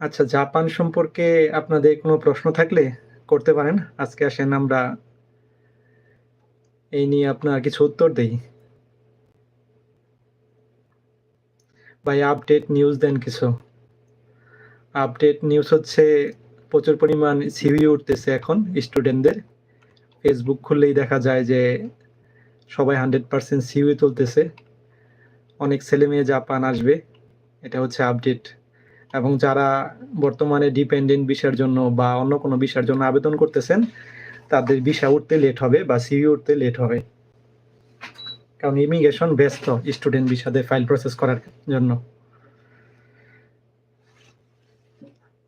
আচ্ছা জাপান সম্পর্কে আপনাদের কোনো প্রশ্ন থাকলে করতে পারেন। আজকে আসেন, আমরা এই নিয়ে আপনার কিছু উত্তর দেই। ভাই আপডেট নিউজ দেন কিছু। আপডেট নিউজ হচ্ছে, প্রচুর পরিমাণ সিভি উঠতেছে এখন স্টুডেন্টদের ফেসবুক খুললেই দেখা যায় যে সবাই হান্ড্রেড পার্সেন্ট সিভি তুলতেছে। অনেক ছেলে মেয়ে জাপান আসবে। এটা হচ্ছে আপডেট এবং যারা বর্তমানে ডিপেন্ডেন্ট ভিসার জন্য বা অন্য কোনো ভিসার জন্য আবেদন করতেছেন, তাদের ভিসা উঠতে লেট হবে বা সিভি উঠতে লেট হবে। কারণ ইমিগ্রেশন ব্যস্ত স্টুডেন্ট ভিসাদের ফাইল প্রসেস করার জন্য।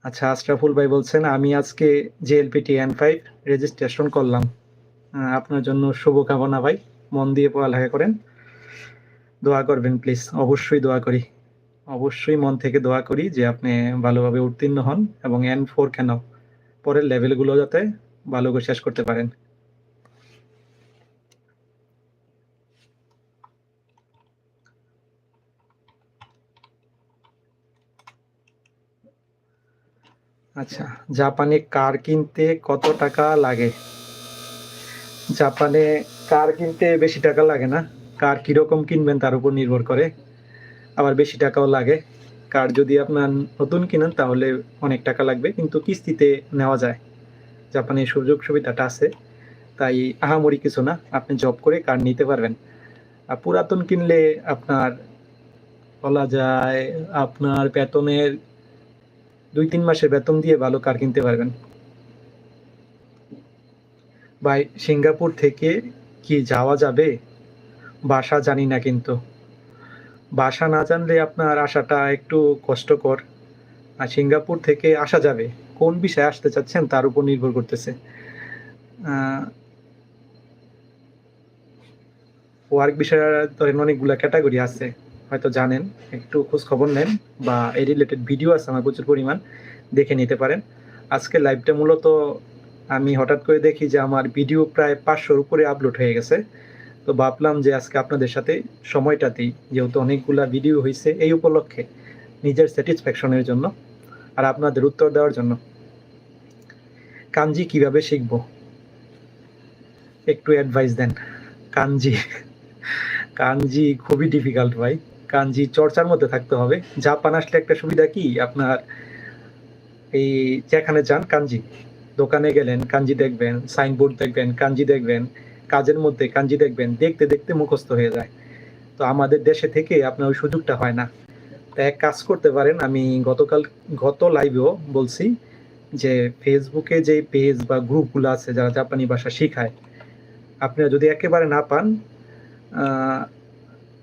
আচ্ছা আশরাফুল ভাই বলছেন, আমি আজকে জেএলপিটি এন ফাইভ রেজিস্ট্রেশন করলাম। আপনার জন্য শুভকামনা ভাই। মন দিয়ে পড়ালেখা করেন। দোয়া করবেন প্লিজ অবশ্যই দোয়া করি। অবশ্যই মন থেকে দোয়া করি যে আপনি ভালোভাবে উত্তীর্ণ হন এবং এন ফোর কেন পরের লেভেলগুলো যাতে ভালো করে শেষ করতে পারেন। আচ্ছা জাপানে কার কিনতে কত টাকা লাগে? জাপানে কার কিনতে বেশি টাকা লাগে না? কার কীরকম কিনবেন তার উপর নির্ভর করে। আবার বেশি টাকাও লাগে। কার যদি আপনার নতুন কিনেন তাহলে অনেক টাকা লাগবে, কিন্তু কিস্তিতে নেওয়া যায়। জাপানে সুযোগ সুবিধাটা আছে, তাই আহামরি কিছু না, আপনি জব করে কার নিতে পারবেন। আর পুরাতন কিনলে আপনার বলা যায় আপনার বেতনের দুই তিন মাসের বেতন দিয়ে ভালো কার কিনতে পারবেন। ভাই, সিঙ্গাপুর থেকে কি যাওয়া যাবে? বাসা জানি না কিন্তু। ভাষা না জানলে আপনার আসাটা একটু কষ্টকর। আর সিঙ্গাপুর থেকে আসা যাবে। কোন বিষয়ে আসতে চাচ্ছেন তার উপর নির্ভর করতেছে। ওয়ার্ক বিষয়ে ধরেন অনেকগুলা ক্যাটাগরি আছে। হয়তো জানেন, একটু খোঁজ খবর নেন বা এই রিলেটেড ভিডিও আছে আমার প্রচুর পরিমাণ, দেখে নিতে পারেন। আজকে লাইভটা মূলত আমি হঠাৎ করে দেখি যে আমার ভিডিও প্রায় পাঁচশোর উপরে আপলোড হয়ে গেছে। তো ভাবলাম যে আজকে আপনাদের সাথে সময়টাতেই, যেহেতু অনেকগুলা ভিডিও হয়েছে এই উপলক্ষে নিজের স্যাটিসফ্যাকশনের জন্য আর আপনাদের উত্তর দেওয়ার জন্য। কাঞ্জি কীভাবে শিখব? একটু অ্যাডভাইস দেন। কাঞ্জি কাঞ্জি খুবই ডিফিকাল্ট ভাই। কাঞ্জি চর্চার মধ্যে থাকতে হবে। জাপান আসলে একটা সুবিধা কি? আপনার এই যেখানে যান কাঞ্জি দোকানে গেলেন কাঞ্জি দেখবেন সাইনবোর্ড দেখবেন কাঞ্জি দেখবেন কাজের মধ্যে কাঞ্জি দেখবেন, দেখতে দেখতে মুখস্থ হয়ে যায়। তো আমাদের দেশে থেকে আপনার ওই সুযোগটা হয় না। তা এক কাজ করতে পারেন, আমি গতকাল, গত লাইভেও বলছি যে ফেসবুকে যে পেজ বা গ্রুপগুলো আছে যারা জাপানি ভাষা শেখায়, আপনারা যদি একেবারে না পান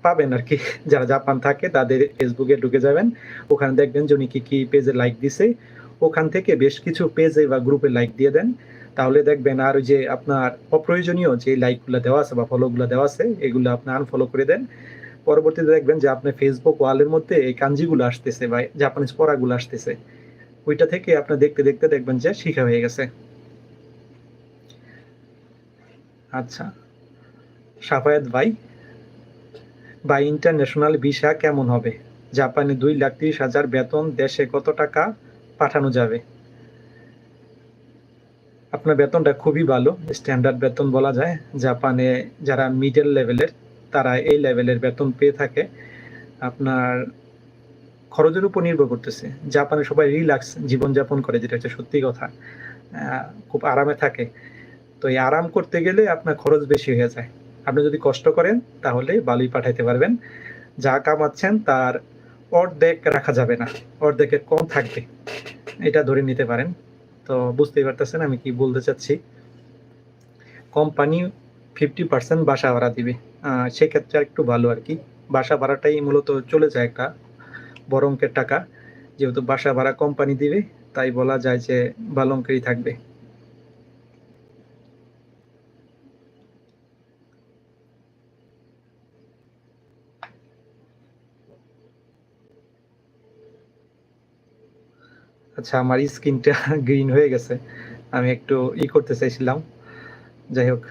পাবেন আর কি। যারা জাপান থাকে, তাদের ফেসবুকে ঢুকে যাবেন। ওখানে দেখবেন যে উনি কি কি পেজে লাইক দিছে। ওখান থেকে বেশ কিছু পেজে বা গ্রুপে লাইক দিয়ে দেন। তাহলে দেখবেন আর ওই যে আপনার অপ্রয়োজনীয় যে লাইকগুলো দেওয়া আছে বা ফলোগুলো দেওয়া আছে, এগুলো আপনি আনফলো করে দেন। পরবর্তীতে দেখবেন যে আপনার ফেসবুক ওয়ালের মধ্যে এই কাঞ্জিগুলো আসতেছে বা জাপানিজ পড়াগুলো আসতেছে। ওইটা থেকে আপনি দেখতে দেখতে দেখবেন যে শিখা হয়ে গেছে। আচ্ছা সাফায়াত ভাই, বা ইন্টারন্যাশনাল ভিসা কেমন হবে? জাপানে দুই লাখ তিরিশ হাজার বেতন দেশে কত টাকা পাঠানো যাবে? আপনার বেতনটা খুবই ভালো স্ট্যান্ডার্ড বেতন বলা যায়। জাপানে যারা মিডল লেভেলের তারা এই লেভেলের বেতন পেয়ে থাকে। আপনার খরচের উপর নির্ভর করতেছে। জাপানে সবাই রিল্যাক্স জীবনযাপন করে, যেটা হচ্ছে সত্যি কথা। খুব আরামে থাকে। তো এই আরাম করতে গেলে আপনার খরচ বেশি হয়ে যায়। আপনি যদি কষ্ট করেন, তাহলে ভালোই পাঠাইতে পারবেন। যা কামাচ্ছেন, তার অর্ধেক রাখা যাবে না। অর্ধেকের কম থাকবে। এটা ধরে নিতে পারেন। তো বুঝতেই পারতেছেন আমি কি বলতে চাচ্ছি। কোম্পানি ফিফটি পার্সেন্ট বাসা ভাড়া দিবে। সেক্ষেত্রে একটু ভালো আর কি। বাসা ভাড়াটাই মূলত চলে যায় একটা বড় অঙ্কের টাকা। যেহেতু বাসা ভাড়া কোম্পানি দিবে, তাই বলা যায় যে ভালো অঙ্কেরই থাকবে। আচ্ছা আমার স্কিনটা গ্রিন হয়ে গেছে। আমি একটু ই করতে চাইছিলাম। যাই হোক।